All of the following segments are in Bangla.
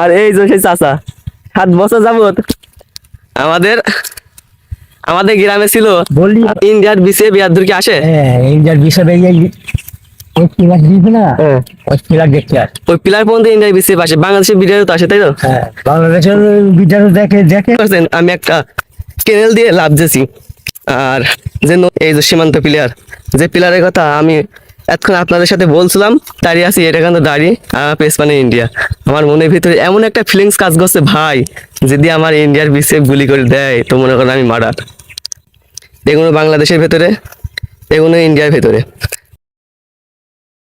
আর এই যে সেই চাচা সাত বছর যাবত আমাদের আমাদের গ্রামে ছিল ইন্ডিয়ার বিসে বিয়ার কি আসে? হ্যাঁ ইন্ডিয়ার বিষয়ে এই ওই পিলার দিয়েছে না? হ্যাঁ। ওই পিলার দেখতে আসে। ওই পিলার পর্যন্ত ইন্ডিয়ার বিসে আসে বাংলাদেশের বিডিআর তো আসে তাই তো? হ্যাঁ বাংলাদেশের দেখে দেখে। আমি একটা কেনেল দিয়ে লাভ দিয়েছি। আর যে ন- এই যে সীমান্ত প্লেয়ার যে প্লেয়ারের কথা আমি এতক্ষণ আপনাদের সাথে বলছিলাম, দাঁড়িয়ে আছি, এটা কিন্তু দাঁড়িয়ে পেস মানে ইন্ডিয়া আমার মনের ভিতরে এমন একটা ফিলিংস কাজ করছে, ভাই, যদি আমার ইন্ডিয়ার বিসে গুলি করে দেয়, তো মনে করেন আমি মারার এগুলো বাংলাদেশের ভেতরে এগুলো ইন্ডিয়ার ভেতরে।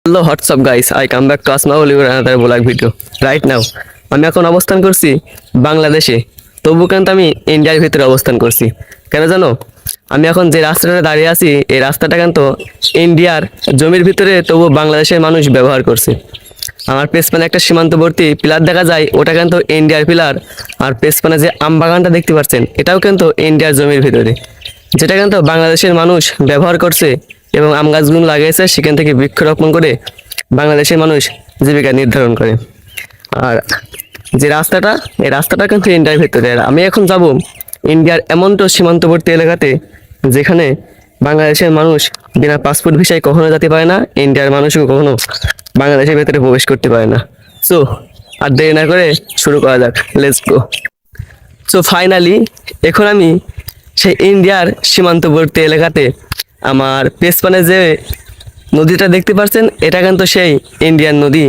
Hello WhatsApp guys I come back to Asma Oliver another vlog video right now আমি এখন অবস্থান করছি বাংলাদেশে, তবু কিন্তু আমি ইন্ডিয়ার ভিতরে অবস্থান করছি। কেন জানো? আমি এখন যে রাস্তাটা দাঁড়িয়ে আছি, এই রাস্তাটা কিন্তু ইন্ডিয়ার জমির ভিতরে তবু বাংলাদেশের মানুষ ব্যবহার করছে। আমার পেছনে একটা সীমান্তবর্তী পিলার দেখা যায়, ওটা কিন্তু ইন্ডিয়ার পিলার। আর পেছনে যে আম বাগানটা দেখতে পাচ্ছেন, এটাও কিন্তু ইন্ডিয়ার জমির ভিতরে। যেটা কিন্তু বাংলাদেশের মানুষ ব্যবহার করছে এবং আম গাছগুলো লাগিয়েছে, সেখান থেকে বৃক্ষরোপণ করে বাংলাদেশের মানুষ জীবিকা নির্ধারণ করে। আর যে রাস্তাটা, এই রাস্তাটা কিন্তু ইন্ডিয়ার ভিতরে। আমি এখন যাব ইন্ডিয়ার এমনটো সীমান্তবর্তী এলাকাতে, যেখানে বাংলাদেশের মানুষ বিনা পাসপোর্ট ভিসায় কখনো যেতে পারে না, ইন্ডিয়ার মানুষও কখনো বাংলাদেশের ভেতরে প্রবেশ করতে পারে না। সো আর দেরি না করে শুরু করা যাক। লেটস গো সো ফাইনালি এখন আমি সেই ইন্ডিয়ার সীমান্তবর্তী এলাকাতে আমার পেসপানে যে নদীটা দেখতে পাচ্ছেন এটা কিন্তু সেই ইন্ডিয়ান নদী।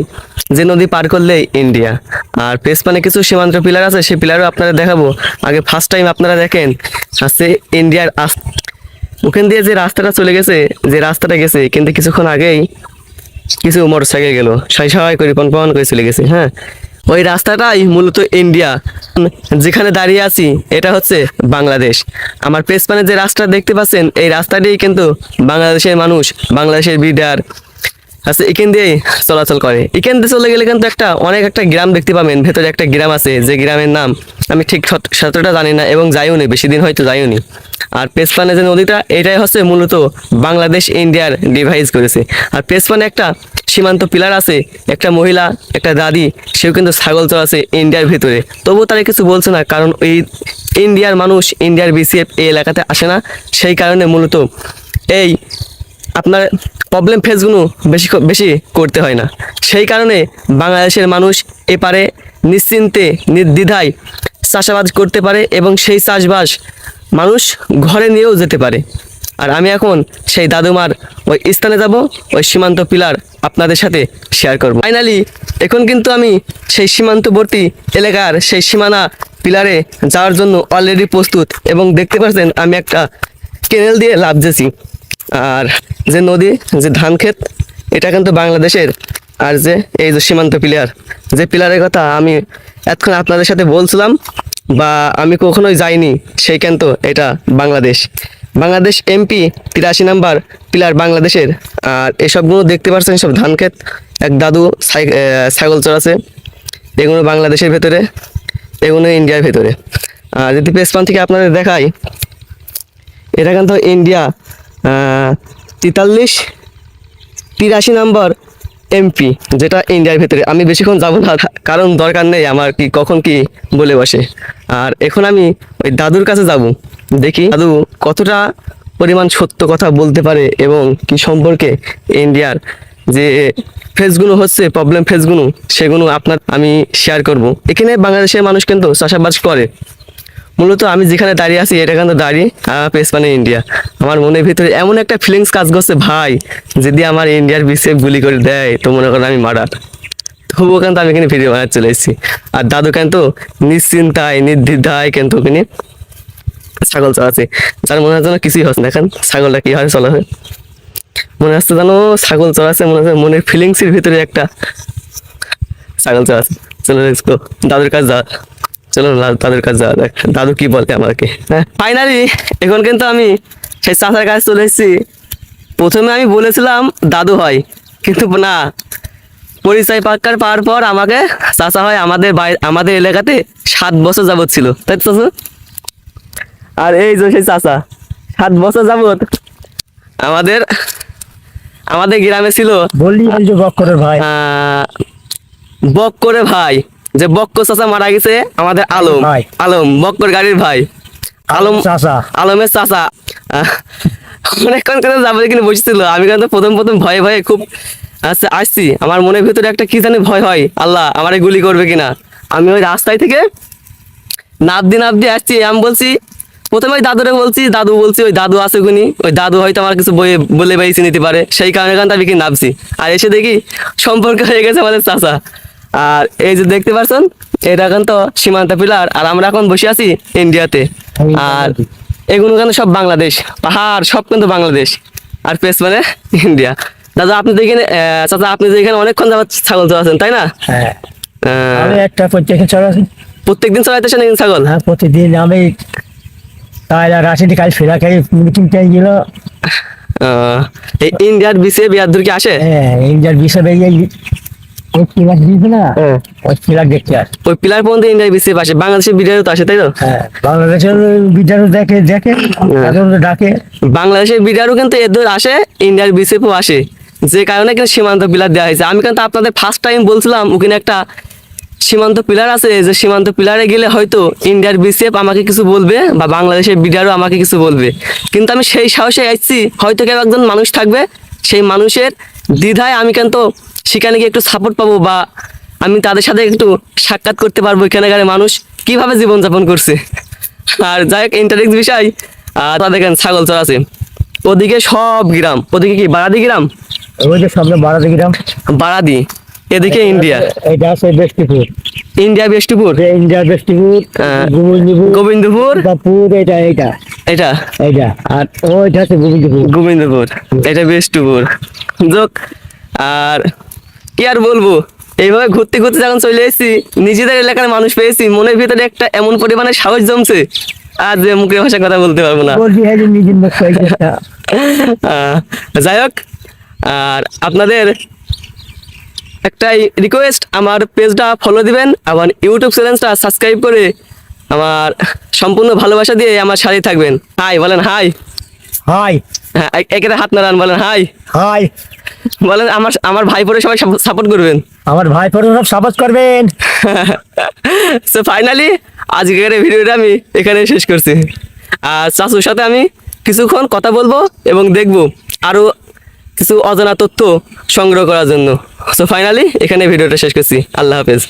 যে নদী পার করলেই ইন্ডিয়া। আর পেছনে কিছু সীমান্ত পিলার আছে, সেই পিলারও আপনারা দেখাবো। আগে ফার্স্ট টাইম আপনারা দেখেন, আছে ইন্ডিয়ার ওখান দিয়ে যে রাস্তাটা চলে গেছে, যে রাস্তাটা গেছে, কিন্তু কিছুক্ষণ আগেই কিছু মোটর সাইকেল গেল। সাই সাই করে পন পন করে চলে গেছে হ্যাঁ। ওই রাস্তাটাই মূলত ইন্ডিয়া। যেখানে দাঁড়িয়ে আছি, এটা হচ্ছে বাংলাদেশ। আমার পেছনে যে রাস্তা দেখতে পাচ্ছেন, এই রাস্তাটাই কিন্তু বাংলাদেশের মানুষ, বাংলাদেশের বিডার আচ্ছা এখান দিয়েই চলাচল করে। এখান দিয়ে চলে গেলে কিন্তু একটা অনেক একটা গ্রাম দেখতে পাবেন, ভেতরে একটা গ্রাম আছে, যে গ্রামের নাম আমি ঠিক সত- সতটা জানি না এবং যাইও নি, বেশি দিন হয়তো যাইও নি। আর পেছপানে যে নদীটা, এটাই হচ্ছে মূলত বাংলাদেশ ইন্ডিয়ার ডিভাইস করেছে। আর পেছপানে একটা সীমান্ত পিলার আছে, একটা মহিলা, একটা দাদি, সেও কিন্তু ছাগল চড়াচ্ছে ইন্ডিয়ার ভেতরে। তবুও তারা কিছু বলছে না, কারণ ওই ইন্ডিয়ার মানুষ, ইন্ডিয়ার বিসিএফ এই এলাকাতে আসে না। সেই কারণে মূলত এই আপনার প্রবলেম ফেসগুলো বেশি বেশি করতে হয় না। সেই কারণে বাংলাদেশের মানুষ এপারে নিশ্চিন্তে, নির্দ্বিধায় চাষাবাদ করতে পারে এবং সেই চাষবাস মানুষ ঘরে নিয়েও যেতে পারে। আর আমি এখন সেই দাদুমার ওই স্থানে যাব, ওই সীমান্ত পিলার আপনাদের সাথে শেয়ার করব। ফাইনালি এখন কিন্তু আমি সেই সীমান্তবর্তী এলাকার সেই সীমানা পিলারে যাওয়ার জন্য অলরেডি প্রস্তুত এবং দেখতে পাচ্ছেন আমি একটা কেনেল দিয়ে লাভ দিয়েছি। আর যে নদী, যে ধান ক্ষেত, এটা কিন্তু বাংলাদেশের আর যে এই যে সীমান্ত প্লেয়ার যে পিলারের কথা আমি এতক্ষণ আপনাদের সাথে বলছিলাম বা আমি কখনোই যাইনি, সেই কিন্তু এটা বাংলাদেশ। বাংলাদেশ এমপি তিরাশি নাম্বার পিলার বাংলাদেশের। আর এসবগুলো দেখতে পাচ্ছেন সব ধান ক্ষেত, এক দাদু ছাগল চড়াছে এগুলো বাংলাদেশের ভেতরে, এগুলো ইন্ডিয়ার ভেতরে। আর যদি পেসপান থেকে আপনাদের দেখাই, এটা কিন্তু ইন্ডিয়া তেতাল্লিশ, তিরাশি নম্বর এমপি যেটা ইন্ডিয়ার ভেতরে। আমি বেশিক্ষণ যাব না, কারণ দরকার নেই আমার কি, কখন কি বলে বসে। আর এখন আমি ওই দাদুর কাছে যাব, দেখি দাদু কতটা পরিমাণ সত্য কথা বলতে পারে এবং কি সম্পর্কে ইন্ডিয়ার যে ফেসগুলো হচ্ছে প্রবলেম ফেসগুলো সেগুলো আপনার আমি শেয়ার করব। এখানে বাংলাদেশের মানুষ কিন্তু চাষাবাদ করে। মূলত আমি যেখানে দাঁড়িয়ে আছি, এটা কিন্তু দাঁড়িয়ে পেস মানে ইন্ডিয়া আমার মনের ভিতরে এমন একটা ফিলিংস কাজ করছে, ভাই, যদি আমার ইন্ডিয়ার বিসেফ গুলি করে দেয়, তো মনে করেন আমি মারার তবুও কিন্তু আমি এখানে ভিডিও বানাতে চলে এসেছি। আর দাদু কিন্তু নিশ্চিন্তায়, নির্দ্বিধায় কিন্তু ওখানে ছাগল চড়াচ্ছে। যার মনে হচ্ছে না কিছুই হচ্ছে না। এখন ছাগলটা কীভাবে চলাছে মনে হচ্ছে জানো ছাগল চড়াচ্ছে, মনে হচ্ছে মনের ফিলিংসের ভিতরে একটা ছাগল চড়াচ্ছে। চলো। দাদুর কাছে যা। চলো তাদের কাছে যাওয়া যাক। দাদু কি বলে আমাকে? হ্যাঁ? ফাইনালি এখন কিন্তু আমি সেই চাচার কাছে চলে এসেছি। প্রথমে আমি বলেছিলাম দাদু হয়। কিন্তু না পরিচয় পাক্কার পাওয়ার পর আমাকে চাচা হয় আমাদের আমাদের এলাকাতে সাত বছর যাবৎ ছিল। তাই তো চাচা? আর এই যে সেই চাচা সাত বছর যাবত আমাদের আমাদের গ্রামে ছিল বললি এই যে বক্করের ভাই। আহ, বক করে ভাই। যে বক্কর চাচা মারা গেছে আমাদের আলম। আলম বক্কর গাড়ির ভাই। আলম চাচা। আলমের চাচা। অনেকক্ষণ করে যাবে কিনে বসেছিল। আমি কিন্তু প্রথম প্রথম ভয়ে ভয়ে খুব আচ্ছা আসছি। আমার মনের ভিতরে একটা কি জানি ভয় হয়। আল্লাহ আমারে গুলি করবে কিনা? আমি ওই রাস্তায় থেকে নাবদি নাবদি আসছি। আমি বলছি প্রথমে ওই দাদুরে বলছি দাদু বলছি ওই দাদু আছে গুনি। ওই দাদু হয়তো আমার কিছু বয়ে বলে বেরিয়ে নিতে পারে। সেই কারণে কারণে আমি কি নামছি আর এসে দেখি সম্পর্ক হয়ে গেছে আমাদের চাচা। আর এই যে দেখতে পাচ্ছেন এটা এখন তো সীমান্ত পিলার আর আমরা এখন বসে আছি ইন্ডিয়াতে। আর এগুলো কিন্তু সব বাংলাদেশ পাহাড় সব কিন্তু বাংলাদেশ। আর পেস মানে ইন্ডিয়া। দাদা আপনি তো এখানে চাচা আপনি তো এখানে অনেকক্ষণ যাবার ছাগল তো আছেন তাই না? হ্যাঁ। একটা প্রত্যেকে চড়াচ্ছি। প্রত্যেকদিন চড়াইতেছেন এখানে ছাগল? হ্যাঁ প্রতিদিন আমি তাই আসেনি কাল ফেরা খাই মিটিংটা গেল। আহ, ইন্ডিয়ার বিসে বিয়ার দূর কি আসে? হ্যাঁ ইন্ডিয়ার বিষয় ওই পিলার দিয়েছে না? হ্যাঁ। ওই পিলার দেখতে আর ওই পিলার পর্যন্ত ইন্ডিয়ার বিসে আসে বাংলাদেশের বিডিআর তো আসে তাই তো? হ্যাঁ বাংলাদেশের বিদ্যালয় দেখে দেখে ডাকে। বাংলাদেশের বিডিআরও কিন্তু এদের আসে ইন্ডিয়ার বিসেপও আসে। যে কারণে কিন্তু সীমান্ত পিলার দেওয়া হয়েছে। আমি কিন্তু আপনাদের ফার্স্ট টাইম বলছিলাম ওখানে একটা সীমান্ত পিলার আছে যে সীমান্ত পিলারে গেলে হয়তো ইন্ডিয়ার বিসিএফ আমাকে কিছু বলবে বা বাংলাদেশের বিডিআরও আমাকে কিছু বলবে। কিন্তু আমি সেই সাহসে আসছি হয়তো কেউ একজন মানুষ থাকবে সেই মানুষের দ্বিধায় আমি কিন্তু সেখানে গিয়ে একটু সাপোর্ট পাবো বা আমি তাদের সাথে একটু সাক্ষাৎ করতে পারব এখানকার মানুষ কীভাবে জীবনযাপন করছে। আর যাই হোক ইন্টারেক্ট বিষয়। আর তা দেখেন ছাগল চড়াছে ওদিকে সব গ্রাম। ওদিকে কি বারাদি গ্রাম? সামনে বাড়াতে গেলাম বারাদি। এদিকে ইন্ডিয়া। এটা আছে বেস্টিপুর ইন্ডিয়া বেস্টপুর যে ইন্ডিয়ার বেস্টিপুর হ্যাঁ। গোবিন্দপুর গোবিন্দপুর? দুর্গাপুর এটা এটা। এটা? এটা। আর ওইটা আছে গোবিন্দপুর। গোবিন্দপুর। এটা বেস্টপুর যোগ আর কি আর বলব? এইভাবে ঘুরতে ঘুরতে যখন চলে এসেছি নিজেদের এলাকার মানুষ পেয়েছি মনের ভিতরে একটা এমন পরিমাণে সাহস জমছে আর যে মুখের ভাষা কথা বলতে পারব না। যাই হোক আর আপনাদের একটাই রিকোয়েস্ট আমার পেজটা ফলো দিবেন আমার ইউটিউব চ্যানেলটা সাবস্ক্রাইব করে আমার সম্পূর্ণ ভালোবাসা দিয়ে আমার সাথে থাকবেন। হাই বলেন হাই হাই। হ্যাঁ হাত নাড়ান বলেন হাই। হাই। বলেন আমার আমার ভাই পরে সবাই সাপোর্ট করবেন। আমার ভাই ফটো সব সাপোর্ট করবেন। সো ফাইনালি আজকের ভিডিওটা আমি এখানে শেষ করছি। আর চাচুর সাথে আমি কিছুক্ষণ কথা বলব এবং দেখব আরও কিছু অজানা তথ্য সংগ্রহ করার জন্য। সো ফাইনালি এখানে ভিডিওটা শেষ করছি। আল্লাহ হাফেজ।